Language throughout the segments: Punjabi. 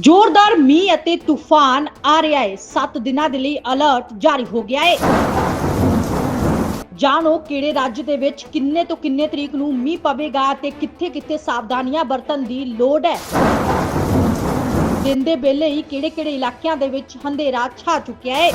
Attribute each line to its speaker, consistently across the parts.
Speaker 1: ਜ਼ੋਰਦਾਰ ਮੀਂਹ ਅਤੇ ਤੂਫਾਨ ਆ ਰਿਹਾ ਹੈ। 7 ਦਿਨਾਂ ਦੇ ਲਈ ਅਲਰਟ ਜਾਰੀ ਹੋ ਗਿਆ ਹੈ। ਜਾਣੋ ਕਿਹੜੇ ਰਾਜ ਦੇ ਵਿੱਚ ਕਿੰਨੇ ਤੋਂ ਕਿੰਨੇ ਤਰੀਕ ਨੂੰ ਮੀਂਹ ਪਵੇਗਾ ਤੇ ਕਿੱਥੇ-ਕਿੱਥੇ ਸਾਵਧਾਨੀਆਂ ਵਰਤਣ ਦੀ ਲੋੜ ਹੈ। ਦਿਨ ਦੇ ਵੇਲੇ ਹੀ ਕਿਹੜੇ-ਕਿਹੜੇ ਇਲਾਕਿਆਂ ਦੇ ਵਿੱਚ ਹਨੇਰਾ ਛਾ ਚੁੱਕਿਆ ਹੈ।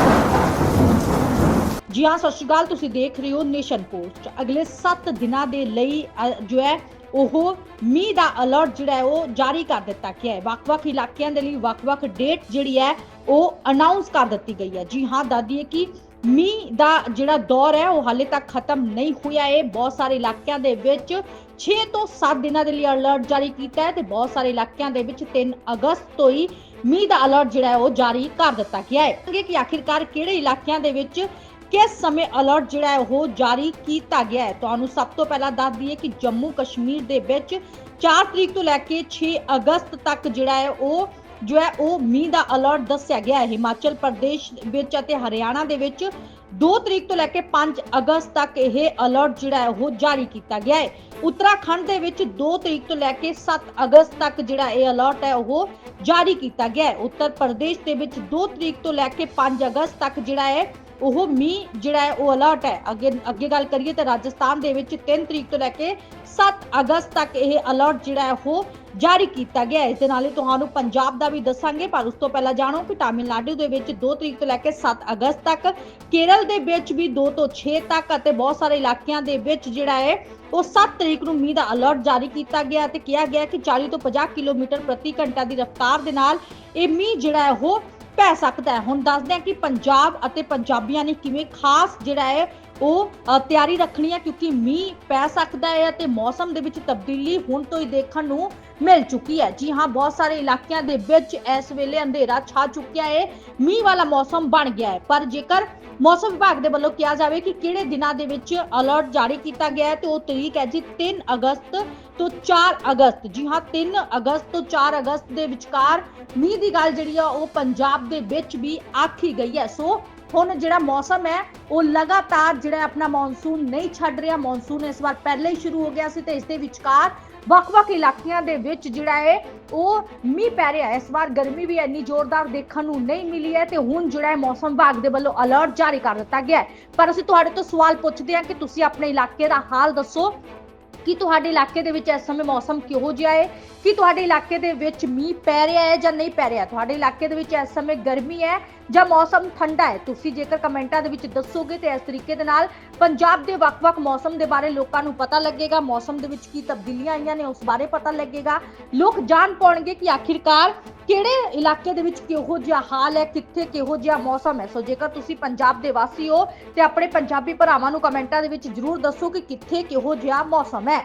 Speaker 1: ਜੀ ਹਾਂ, ਸਤਿ ਸ਼੍ਰੀ ਅਕਾਲ। ਤੁਸੀਂ ਦੇਖ ਰਹੇ ਹੋ ਨੇਸ਼ਨ ਪੋਸਟ। ਅਗਲੇ 7 ਦਿਨਾਂ ਦੇ ਲਈ ਜੋ ਹੈ ਉਹ ਮੀਂਹ ਦਾ ਅਲਰਟ ਜਿਹੜਾ ਹੈ ਉਹ ਜਾਰੀ ਕਰ ਦਿੱਤਾ ਗਿਆ ਹੈ। ਵੱਖ-ਵੱਖ ਇਲਾਕਿਆਂ ਦੇ ਲਈ ਵੱਖ-ਵੱਖ ਡੇਟ ਜਿਹੜੀ ਹੈ ਉਹ ਅਨਾਉਂਸ ਕਰ ਦਿੱਤੀ ਗਈ ਹੈ। ਜੀ ਹਾਂ ਦੱਸਦੀ ਹੈ ਕਿ ਮੀਂਹ ਦਾ ਜਿਹੜਾ ਦੌਰ ਹੈ, ਉਹ ਹਾਲੇ ਤੱਕ ਖਤਮ ਨਹੀਂ ਹੋਇਆ ਹੈ। ਬਹੁਤ ਸਾਰੇ ਇਲਾਕਿਆਂ ਦੇ ਵਿੱਚ 6 ਤੋਂ 7 ਦਿਨਾਂ ਦੇ ਲਈ ਅਲਰਟ ਜਾਰੀ ਕੀਤਾ ਹੈ ਤੇ ਬਹੁਤ ਸਾਰੇ ਇਲਾਕਿਆਂ ਦੇ ਵਿੱਚ 3 ਅਗਸਤ ਤੋਂ ਹੀ ਮੀਂਹ ਦਾ ਅਲਰਟ ਜਿਹੜਾ ਹੈ ਉਹ ਜਾਰੀ ਕਰ ਦਿੱਤਾ ਗਿਆ ਹੈ। ਕਿ ਆਖਿਰਕਾਰ ਕਿਹੜੇ ਇਲਾਕਿਆਂ ਦੇ ਵਿੱਚ ਕਿਸ ਸਮੇਂ ਅਲਰਟ ਜਿਹੜਾ ਹੈ ਉਹ ਜਾਰੀ ਕੀਤਾ ਗਿਆ ਹੈ? ਤੁਹਾਨੂੰ ਸਭ ਤੋਂ ਪਹਿਲਾਂ ਦੱਸ ਦਈਏ ਕਿ ਜੰਮੂ ਕਸ਼ਮੀਰ ਦੇ ਵਿੱਚ 4 ਤਰੀਕ ਤੋਂ ਲੈ ਕੇ 6 ਅਗਸਤ ਤੱਕ ਜਿਹੜਾ ਹੈ ਉਹ, ਜੋ ਹੈ ਉਹ ਮੀਂਹ ਦਾ ਅਲਰਟ ਦੱਸਿਆ ਗਿਆ ਹੈ। ਹਿਮਾਚਲ ਪ੍ਰਦੇਸ਼ ਵਿੱਚ ਅਤੇ ਹਰਿਆਣਾ ਦੇ ਵਿੱਚ 2 ਤਰੀਕ ਤੋਂ ਲੈ ਕੇ 5 ਅਗਸਤ ਤੱਕ ਇਹ ਅਲਰਟ ਜਿਹੜਾ ਹੈ ਉਹ ਜਾਰੀ ਕੀਤਾ ਗਿਆ ਹੈ। ਉੱਤਰਾਖੰਡ ਦੇ ਵਿੱਚ 2 ਤਰੀਕ ਤੋਂ ਲੈ ਕੇ 7 ਅਗਸਤ ਤੱਕ ਜਿਹੜਾ ਇਹ ਅਲਰਟ ਹੈ ਉਹ ਜਾਰੀ ਕੀਤਾ ਗਿਆ ਹੈ। ਉੱਤਰ ਪ੍ਰਦੇਸ਼ ਦੇ ਵਿੱਚ 2 ਤਰੀਕ ਤੋਂ ਲੈ ਕੇ 5 ਅਗਸਤ ਤੱਕ ਜਿਹੜਾ ਹੈ ਉਹ ਮੀਂਹ ਜਿਹੜਾ ਹੈ, ਉਹ ਅਲਰਟ ਹੈ। ਅੱਗੇ ਅੱਗੇ ਗੱਲ ਕਰੀਏ ਤਾਂ ਰਾਜਸਥਾਨ ਦੇ ਵਿੱਚ 3 ਤਰੀਕ ਤੋਂ ਲੈ ਕੇ 7 ਅਗਸਤ ਤੱਕ ਇਹ ਅਲਰਟ ਜਿਹੜਾ ਹੈ, ਉਹ ਜਾਰੀ ਕੀਤਾ ਗਿਆ ਹੈ। ਇਸ ਦੇ ਨਾਲ ਹੀ ਤੁਹਾਨੂੰ ਪੰਜਾਬ ਦਾ ਵੀ ਦੱਸਾਂਗੇ, ਪਰ ਉਸ ਤੋਂ ਪਹਿਲਾਂ ਜਾਣੋ ਕਿ ਤਾਮਿਲਨਾਡੂ ਦੇ ਵਿੱਚ 2 ਤਰੀਕ ਤੋਂ ਲੈ ਕੇ 7 ਅਗਸਤ ਤੱਕ, ਕੇਰਲ ਦੇ ਵਿੱਚ ਵੀ 2 ਤੋਂ 6 ਤੱਕ ਅਤੇ ਬਹੁਤ ਸਾਰੇ ਇਲਾਕਿਆਂ ਦੇ ਵਿੱਚ ਜਿਹੜਾ ਹੈ, ਉਹ 7 ਤਰੀਕ ਨੂੰ ਮੀਂਹ ਦਾ ਅਲਰਟ ਜਾਰੀ ਕੀਤਾ ਗਿਆ ਤੇ ਕਿਹਾ ਗਿਆ ਕਿ 40 ਤੋਂ 50 ਕਿਲੋਮੀਟਰ ਪ੍ਰਤੀ ਘੰਟਾ ਦੀ ਰਫ਼ਤਾਰ ਦੇ ਨਾਲ ਇਹ ਮੀਂਹ ਜਿਹੜਾ ਹੈ, ਉਹ ਪੈ ਸਕਦਾ ਹੈ। ਹੁਣ ਦੱਸਦੇ ਹਾਂ ਕਿ ਪੰਜਾਬ ਅਤੇ ਪੰਜਾਬੀਆਂ ਨੇ ਕਿਵੇਂ ਖਾਸ ਜਿਹੜਾ ਹੈ ਉਹ ਤਿਆਰੀ ਰੱਖਣੀ ਹੈ ਕਿਉਂਕਿ ਮੀਂਹ ਪੈ ਸਕਦਾ ਹੈ ਅਤੇ ਮੌਸਮ ਦੇ ਵਿੱਚ ਤਬਦੀਲੀ ਹੁਣ ਤੋਂ ਹੀ ਦੇਖਣ ਨੂੰ ਮਿਲ ਚੁੱਕੀ ਹੈ। ਜੀ ਹਾਂ, ਬਹੁਤ ਸਾਰੇ ਇਲਾਕਿਆਂ ਦੇ ਵਿੱਚ ਇਸ ਵੇਲੇ ਅੰਧੇਰਾ ਛਾ ਚੁੱਕਿਆ ਹੈ ਮੀਂਹ ਵਾਲਾ ਮੌਸਮ ਬਣ ਗਿਆ ਹੈ। ਪਰ ਜੇਕਰ ਮੌਸਮ ਵਿਭਾਗ ਦੇ ਵੱਲੋਂ ਕਿਹਾ ਜਾਵੇ ਕਿ ਕਿਹੜੇ ਦਿਨਾਂ ਦੇ ਵਿੱਚ ਅਲਰਟ ਜਾਰੀ ਕੀਤਾ ਗਿਆ ਹੈ, ਤੇ ਉਹ ਤਰੀਕ ਹੈ ਜੀ 3 ਅਗਸਤ ਤੋਂ 4 ਅਗਸਤ। ਜੀ ਹਾਂ 3 ਅਗਸਤ ਤੋਂ 4 ਅਗਸਤ ਦੇ ਵਿਚਕਾਰ ਮੀਂਹ ਦੀ ਗੱਲ ਜਿਹੜੀ ਆ, ਉਹ ਪੰਜਾਬ ਦੇ ਵਿੱਚ ਵੀ ਆਖੀ ਗਈ ਹੈ। ਸੋ ਹੁਣ ਜਿਹੜਾ ਮੌਸਮ ਹੈ, ਉਹ ਲਗਾਤਾਰ ਜਿਹੜਾ ਆਪਣਾ ਮੌਨਸੂਨ ਨਹੀਂ ਛੱਡ ਰਿਹਾ। ਮੌਨਸੂਨ ਇਸ ਵਾਰ ਪਹਿਲੇ ਹੀ ਸ਼ੁਰੂ ਹੋ ਗਿਆ ਸੀ ਤੇ ਇਸ ਦੇ ਵਿਚਕਾਰ ਵੱਖ-ਵੱਖ ਇਲਾਕਿਆਂ ਦੇ ਵਿੱਚ ਜਿਹੜਾ ਹੈ, ਉਹ ਮੀਂਹ ਪੈ ਰਿਹਾ ਇਸ ਵਾਰ ਗਰਮੀ ਵੀ ਇੰਨੀ ਜ਼ੋਰਦਾਰ ਦੇਖਣ ਨੂੰ ਨਹੀਂ ਮਿਲੀ ਹੈ ਤੇ ਹੁਣ ਜਿਹੜਾ ਹੈ ਮੌਸਮ ਵਿਭਾਗ ਦੇ ਵੱਲੋਂ ਅਲਰਟ ਜਾਰੀ ਕਰ ਦਿੱਤਾ ਗਿਆ ਹੈ। ਪਰ ਅਸੀਂ ਤੁਹਾਡੇ ਤੋਂ ਸਵਾਲ ਪੁੱਛਦੇ ਹਾਂ ਕਿ ਤੁਸੀਂ ਆਪਣੇ ਇਲਾਕੇ ਦਾ ਹਾਲ ਦੱਸੋ। ਕਿ ਤੁਹਾਡੇ ਇਲਾਕੇ ਦੇ ਵਿੱਚ ਇਸ ਸਮੇਂ ਮੌਸਮ ਕਿਹੋ ਜਿਹਾ ਹੈ? ਕਿ ਤੁਹਾਡੇ ਇਲਾਕੇ ਦੇ ਵਿੱਚ ਮੀਂਹ ਪੈ ਰਿਹਾ ਹੈ ਜਾਂ ਨਹੀਂ ਪੈ ਰਿਹਾ? ਤੁਹਾਡੇ ਇਲਾਕੇ ਦੇ ਵਿੱਚ ਇਸ ਸਮੇਂ ਗਰਮੀ ਹੈ ਜਾਂ ਮੌਸਮ ਠੰਡਾ ਹੈ? ਤੁਸੀਂ ਜੇਕਰ ਕਮੈਂਟਾਂ ਦੇ ਵਿੱਚ ਦੱਸੋਗੇ ਤੇ ਇਸ ਤਰੀਕੇ ਦੇ ਨਾਲ ਪੰਜਾਬ ਦੇ ਵੱਖ-ਵੱਖ ਮੌਸਮ ਦੇ ਬਾਰੇ ਲੋਕਾਂ ਨੂੰ ਪਤਾ ਲੱਗੇਗਾ। ਮੌਸਮ ਦੇ ਵਿੱਚ ਕੀ ਤਬਦੀਲੀਆਂ ਆਈਆਂ ਨੇ ਉਸ ਬਾਰੇ ਪਤਾ ਲੱਗੇਗਾ। ਲੋਕ ਜਾਣ ਪਾਉਣਗੇ ਕਿ ਆਖਿਰਕਾਰ ਕਿਹੜੇ ਇਲਾਕੇ ਦੇ ਵਿੱਚ ਕਿਹੋ ਜਿਹਾ ਹਾਲ ਹੈ, ਕਿੱਥੇ ਕਿਹੋ ਜਿਹਾ ਮੌਸਮ ਹੈ? ਸੋ ਜੇਕਰ ਤੁਸੀਂ ਪੰਜਾਬ ਦੇ ਵਾਸੀ ਹੋ ਤੇ ਆਪਣੇ ਪੰਜਾਬੀ ਭਰਾਵਾਂ ਨੂੰ ਕਮੈਂਟਾਂ ਦੇ ਵਿੱਚ ਜਰੂਰ ਦੱਸੋ ਕਿ ਕਿੱਥੇ ਕਿਹੋ ਜਿਹਾ ਮੌਸਮ ਹੈ।